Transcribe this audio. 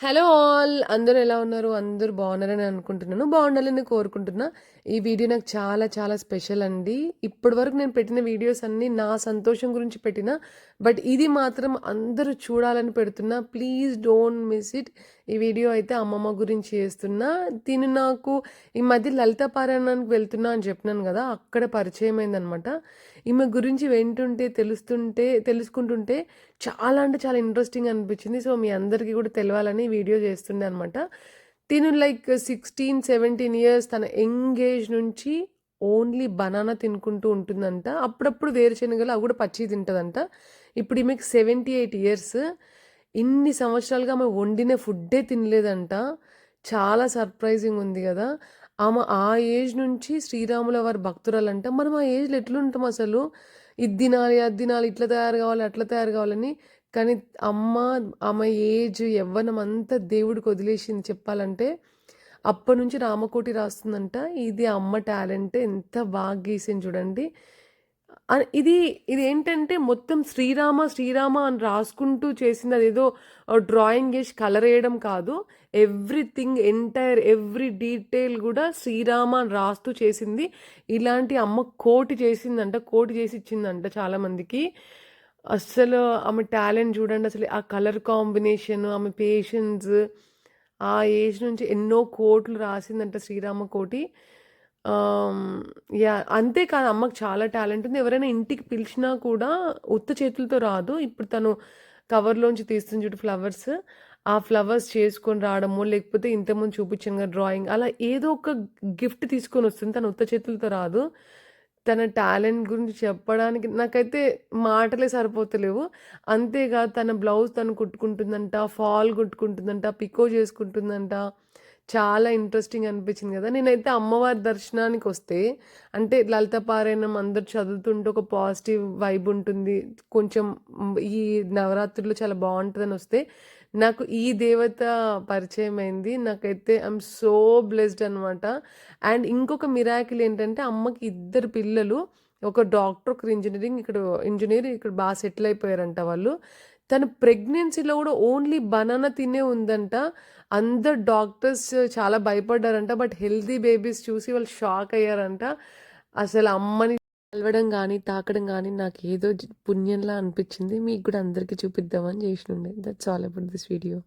Hello all. అందరూ ఎలా ఉన్నారు? అందరూ బాగున్నారని అనుకుంటున్నాను. బాగుండాలని కోరుకుంటున్నా. ఈ వీడియో నాకు చాలా చాలా స్పెషల్ అండి. ఇప్పటి వరకు నేను పెట్టిన వీడియోస్ అన్నీ నా సంతోషం గురించి పెట్టిన బట్ ఇది మాత్రం అందరూ చూడాలని పెడుతున్నా. ప్లీజ్ డోంట్ మిస్ ఇట్ ఈ వీడియో అయితే అమ్మమ్మ గురించి చేస్తున్నా. తిను నాకు. ఈ మధ్య లలిత పారాయణానికి వెళ్తున్నా అని చెప్పినాను కదా అక్కడ పరిచయం అయిందనమాట. ఈమె గురించి వింటుంటే తెలుస్తుంటే తెలుసుకుంటుంటే చాలా అంటే చాలా ఇంట్రెస్టింగ్ అనిపించింది. సో మీ అందరికీ కూడా తెలవాలని వీడియో చేస్తుండే అనమాట తిను లైక్ సిక్స్టీన్ సెవెంటీన్ ఇయర్స్ తన యంగేజ్ నుంచి ఓన్లీ బనానా తినుకుంటూ ఉంటుందంట. అప్పుడప్పుడు వేరుశనగలు అవి కూడా పచ్చి తింటుందంట. ఇప్పుడు ఈమెకి సెవెంటీ ఎయిట్ ఇయర్స్ ఇన్ని సంవత్సరాలుగా ఆమె వండిన ఫుడ్డే తినలేదంట. చాలా సర్ప్రైజింగ్ ఉంది కదా. ఆమె ఆ ఏజ్ నుంచి శ్రీరాముల వారి భక్తురాలంట. మనం ఆ ఏజ్లో ఎట్లుంటాం అసలు? ఇది తినాలి అది తినాలి ఇట్లా తయారు కావాలి అట్లా తయారు కావాలని. కానీ అమ్మ ఆమె ఏజ్ యవ్వనం అంతా దేవుడికి వదిలేసింది చెప్పాలంటే. అప్పటి నుంచి రామకోటి రాస్తుందంట. ఇది అమ్మ టాలెంట్. ఎంత బాగా గీసింది చూడండి. ఇది ఇది ఏంటంటే మొత్తం శ్రీరామ శ్రీరామ అని రాసుకుంటూ చేసింది అదేదో డ్రాయింగ్ వేసి కలర్ వేయడం కాదు. ఎవ్రీథింగ్ ఎంటైర్ ఎవ్రీ డీటెయిల్ కూడా శ్రీరామ అని రాస్తూ చేసింది. ఇలాంటి అమ్మ కోటి చేసిందంట కోటి చేసి ఇచ్చిందంట చాలామందికి. అస్సలు ఆమె టాలెంట్ చూడండి అసలు ఆ కలర్ కాంబినేషన్ ఆమె పేషెన్స్ ఆ ఏజ్ నుంచి ఎన్నో కోట్లు రాసిందంట శ్రీరామ కోటి. యా అంతే కాదు అమ్మకి చాలా టాలెంట్ ఉంది. ఎవరైనా ఇంటికి పిలిచినా కూడా ఉత్త చేతులతో రాదు. ఇప్పుడు తను కవర్లోంచి తీస్తుంది చూడు ఫ్లవర్స్. ఆ ఫ్లవర్స్ చేసుకొని రావడము లేకపోతే ఇంతకుముందు చూపించాను కదా డ్రాయింగ్ అలా ఏదో ఒక గిఫ్ట్ తీసుకొని వస్తుంది. తను ఉత్త చేతులతో రాదు. తన టాలెంట్ గురించి చెప్పడానికి నాకైతే మాటలే సరిపోతలేవు. అంతేకాదు తన బ్లౌజ్ తను కుట్టుకుంటుందంట ఫాల్ కుట్టుకుంటుందంట పికో చేసుకుంటుందంట. చాలా ఇంట్రెస్టింగ్ అనిపించింది కదా. నేనైతే అమ్మవారి దర్శనానికి వస్తే అంటే లలిత పారాయణం అందరు చదువుతుంటే ఒక పాజిటివ్ వైబ్ ఉంటుంది. కొంచెం ఈ నవరాత్రులు చాలా బాగుంటుందని వస్తే నాకు ఈ దేవత పరిచయం అయింది. నాకైతే ఐఎమ్ సో బ్లెస్డ్ అనమాట అండ్ ఇంకొక మిరాకిల్ ఏంటంటే అమ్మకి ఇద్దరు పిల్లలు ఒక డాక్టర్ ఒకరు ఇంజనీరింగ్ ఇక్కడ ఇంజనీర్ ఇక్కడ బాగా సెటిల్ అయిపోయారంట వాళ్ళు. తన ప్రెగ్నెన్సీలో కూడా ఓన్లీ బనానా తినే ఉందంట. అందరు డాక్టర్స్ చాలా భయపడ్డారంట. బట్ హెల్దీ బేబీస్ చూసి వాళ్ళు షాక్ అయ్యారంట. అసలు అమ్మని కలవడం కానీ తాకడం కానీ నాకు ఏదో పుణ్యంలా అనిపించింది. మీకు కూడా అందరికీ చూపిద్దామని చేసినుండే. That's all about this video